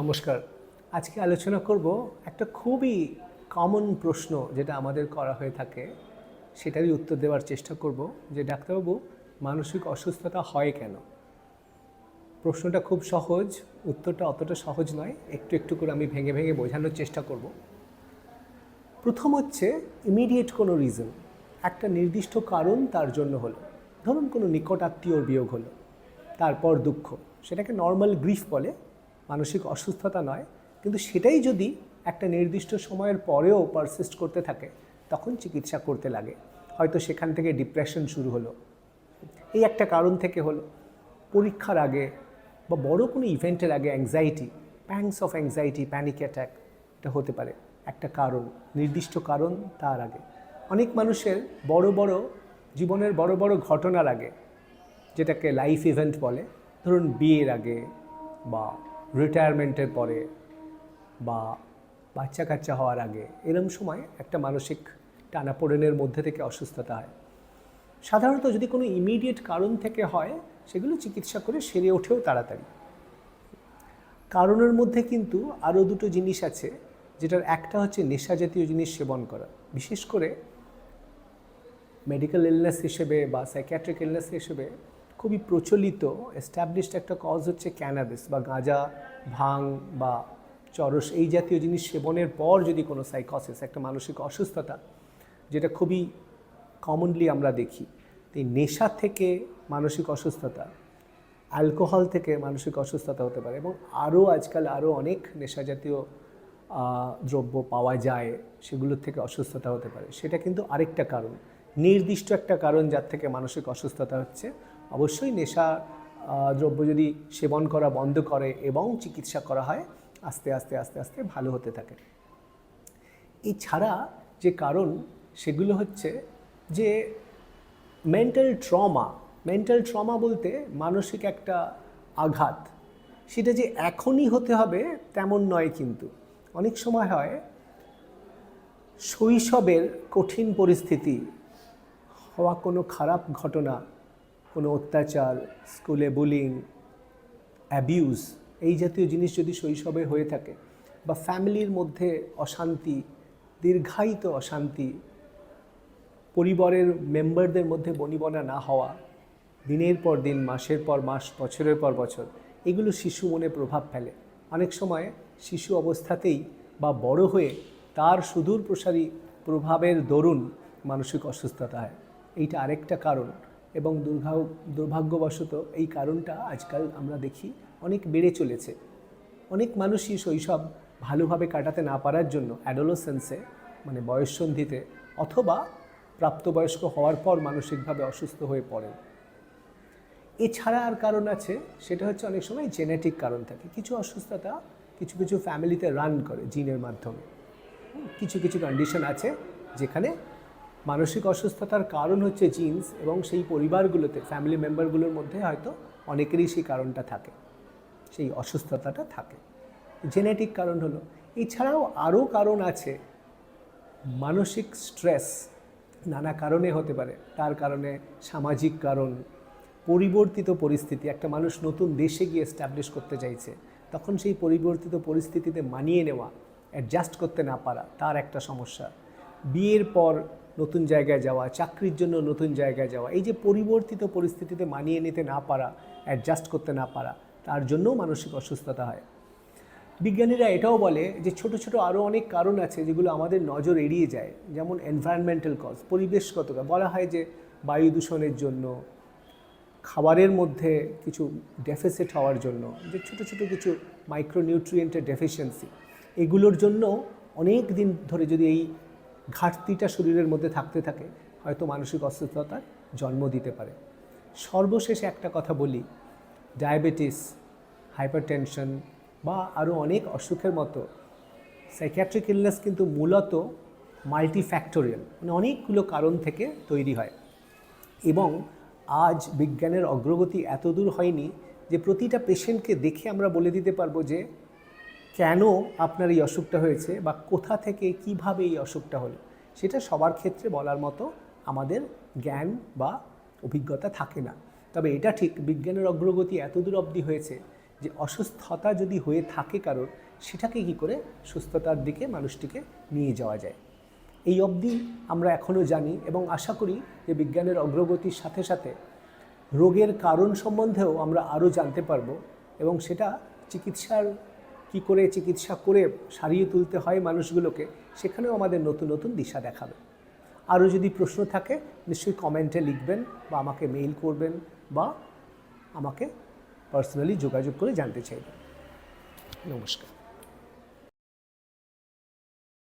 নমস্কার। আজকে আলোচনা করব একটা খুবই কমন প্রশ্ন যেটা আমাদের করা হয়ে থাকে, সেটারই উত্তর দেওয়ার চেষ্টা করব, যে ডাক্তারবাবু, মানসিক অসুস্থতা হয় কেন? প্রশ্নটা খুব সহজ, উত্তরটা অতটা সহজ নয়, একটু একটু করে আমি ভেঙে ভেঙে বোঝানোর চেষ্টা করব। প্রথম হচ্ছে ইমিডিয়েট কোনো রিজন একটা নির্দিষ্ট কারণ তার জন্য হলো। ধরুন কোনো নিকট আত্মীয়র বিয়োগ হলো, তারপর দুঃখ, সেটাকে নর্মাল গ্রিফ বলে। মানসিক অসুস্থতা নয়, কিন্তু সেটাই যদি একটা নির্দিষ্ট সময়ের পরেও পারসিস্ট করতে থাকে, তখন চিকিৎসা করতে লাগে। হয়তো সেখান থেকে ডিপ্রেশন শুরু হলো। এই একটা কারণ থেকে হলো। পরীক্ষার আগে বা বড় কোনো ইভেন্টের আগে anxiety pangs of anxiety panic attack এটা হতে পারে। একটা কারণ, নির্দিষ্ট কারণ তার আগে। অনেক মানুষের বড় বড়, জীবনের বড় বড় ঘটনার আগে, যেটাকে লাইফ ইভেন্ট বলে, ধরুন বিয়ের আগে বা রিটায়ারমেন্টের পরে বা বাচ্চা কাচ্চা হওয়ার আগে এরম সময় একটা মানসিক টানাপোড়েনের মধ্যে থেকে অসুস্থতা হয়। সাধারণত যদি কোনো ইমিডিয়েট কারণ থেকে হয়, সেগুলো চিকিৎসা করে সেরে ওঠেও তাড়াতাড়ি। কারণের মধ্যে কিন্তু আরও দুটো জিনিস আছে, যেটার একটা হচ্ছে নেশা জাতীয় জিনিস সেবন করা। বিশেষ করে মেডিকেল ইলনেস হিসেবে বা সাইকিয়াট্রিক ইলনেস হিসেবে খুবই প্রচলিত এস্টাবলিশড একটা কজ হচ্ছে ক্যানাবিস বা গাঁজা, ভাং বা চরস এই জাতীয় জিনিস সেবনের পর যদি কোনো সাইকসিস একটা মানসিক অসুস্থতা, যেটা খুবই কমনলি আমরা দেখি এই নেশা থেকে মানসিক অসুস্থতা অ্যালকোহল থেকে মানসিক অসুস্থতা হতে পারে এবং আরও আজকাল আরও অনেক নেশা জাতীয় দ্রব্য পাওয়া যায়, সেগুলোর থেকে অসুস্থতা হতে পারে। সেটা কিন্তু আরেকটা কারণ, নির্দিষ্ট একটা কারণ যার থেকে মানসিক অসুস্থতা হচ্ছে অবশ্যই নেশা দ্রব্য যদি সেবন করা বন্ধ করে এবং চিকিৎসা করা হয়, আস্তে আস্তে আস্তে আস্তে ভালো হতে থাকে। এছাড়া যে কারণ, সেগুলো হচ্ছে যে মেন্টাল ট্রমা মেন্টাল ট্রমা বলতে মানসিক একটা আঘাত, সেটা যে এখনই হতে হবে তেমন নয় কিন্তু। অনেক সময় হয় শৈশবের কঠিন পরিস্থিতি হওয়া কোনো খারাপ ঘটনা কোনো অত্যাচার, স্কুলে বুলিং অ্যাবিউজ এই জাতীয় জিনিস যদি শৈশবে হয়ে থাকে বা ফ্যামিলির মধ্যে অশান্তি, দীর্ঘায়িত অশান্তি, পরিবারের মেম্বারদের মধ্যে বনিবনা না হওয়া, দিনের পর দিন, মাসের পর মাস, বছরের পর বছর, এগুলো শিশু মনে প্রভাব ফেলে। অনেক সময় শিশু অবস্থাতেই বা বড় হয়ে তার সুদূর প্রসারী প্রভাবের দরুন মানসিক অসুস্থতা হয়। এইটা আরেকটা কারণ। এবং দুর্ভাগ্য দুর্ভাগ্যবশত এই কারণটা আজকাল আমরা দেখি অনেক বেড়ে চলেছে। অনেক মানুষই শৈশব ভালোভাবে কাটাতে না পারার জন্য অ্যাডোলোসেন্সে মানে বয়ঃসন্ধিতে অথবা প্রাপ্তবয়স্ক হওয়ার পর মানসিকভাবে অসুস্থ হয়ে পড়েন। এছাড়া আর কারণ আছে, সেটা হচ্ছে অনেক সময় জেনেটিক কারণ থাকে। কিছু অসুস্থতা কিছু কিছু ফ্যামিলিতে রান করে জিনের মাধ্যমে। কিছু কিছু কন্ডিশন আছে যেখানে মানসিক অসুস্থতার কারণ হচ্ছে জিন্স এবং সেই পরিবারগুলোতে ফ্যামিলি মেম্বারগুলোর মধ্যে হয়তো অনেকেরই সেই কারণটা থাকে, সেই অসুস্থতাটা থাকে। জেনেটিক কারণ হলো, এছাড়াও আরও কারণ আছে, মানসিক স্ট্রেস নানা কারণে হতে পারে। তার কারণে সামাজিক কারণ, পরিবর্তিত পরিস্থিতি, একটা মানুষ নতুন দেশে গিয়ে এস্টাবলিশ করতে চাইছে, তখন সেই পরিবর্তিত পরিস্থিতিতে মানিয়ে নেওয়া অ্যাডজাস্ট করতে না পারা, তার একটা সমস্যা। বিয়ের পর নতুন জায়গায় যাওয়া, চাকরির জন্য নতুন জায়গায় যাওয়া, এই যে পরিবর্তিত পরিস্থিতিতে মানিয়ে নিতে না পারা অ্যাডজাস্ট করতে না পারা, তার জন্যও মানসিক অসুস্থতা হয়। বিজ্ঞানীরা এটাও বলে যে ছোট ছোট আরও অনেক কারণ আছে যেগুলো আমাদের নজর এড়িয়ে যায়, যেমন এনভায়রনমেন্টাল কজ পরিবেশগত বলা হয় যে বায়ু দূষণের জন্য, খাবারের মধ্যে কিছু ডেফিসিট হওয়ার জন্য, যে ছোট ছোট কিছু মাইক্রোনিউট্রিয়েন্টের ডেফিসিয়েন্সি এগুলোর জন্য অনেক দিন ধরে যদি এই ঘাটতিটা শরীরের মধ্যে থাকতে থাকে, হয়তো মানসিক অসুস্থতার জন্ম দিতে পারে। সর্বশেষে একটা কথা বলি, ডায়াবেটিস, হাইপারটেনশন বা আরও অনেক অসুখের মতো সাইকিয়াট্রিক ইলনেস কিন্তু মূলত মাল্টিফ্যাক্টোরিয়াল মানে অনেকগুলো কারণ থেকে তৈরি হয়। এবং আজ বিজ্ঞানের অগ্রগতি এত দূর হয়নি যে প্রতিটা পেশেন্টকে দেখে আমরা বলে দিতে পারব যে কেন আপনার এই অসুখটা হয়েছে বা কোথা থেকে কীভাবে এই অসুখটা হলো? সেটা সবার ক্ষেত্রে বলার মতো আমাদের জ্ঞান বা অভিজ্ঞতা থাকে না। তবে এটা ঠিক বিজ্ঞানের অগ্রগতি এত দূর অবধি হয়েছে যে অসুস্থতা যদি হয়ে থাকে কারোর, সেটাকে কী করে সুস্থতার দিকে মানুষটিকে নিয়ে যাওয়া যায়। এই অবধি আমরা এখনও জানি এবং আশা করি যে বিজ্ঞানের অগ্রগতির সাথে সাথে রোগের কারণ সম্বন্ধেও আমরা আরও জানতে পারব এবং সেটা চিকিৎসার কি করে চিকিৎসা করে সারিয়ে তুলতে হয় মানুষগুলোকে, সেখানেও আমাদের নতুন নতুন দিশা দেখাবে। আরও যদি প্রশ্ন থাকে, নিশ্চয়ই কমেন্টে লিখবেন বা আমাকে মেইল করবেন বা আমাকে পার্সোনালি যোগাযোগ করে জানতে চাইবেন। নমস্কার।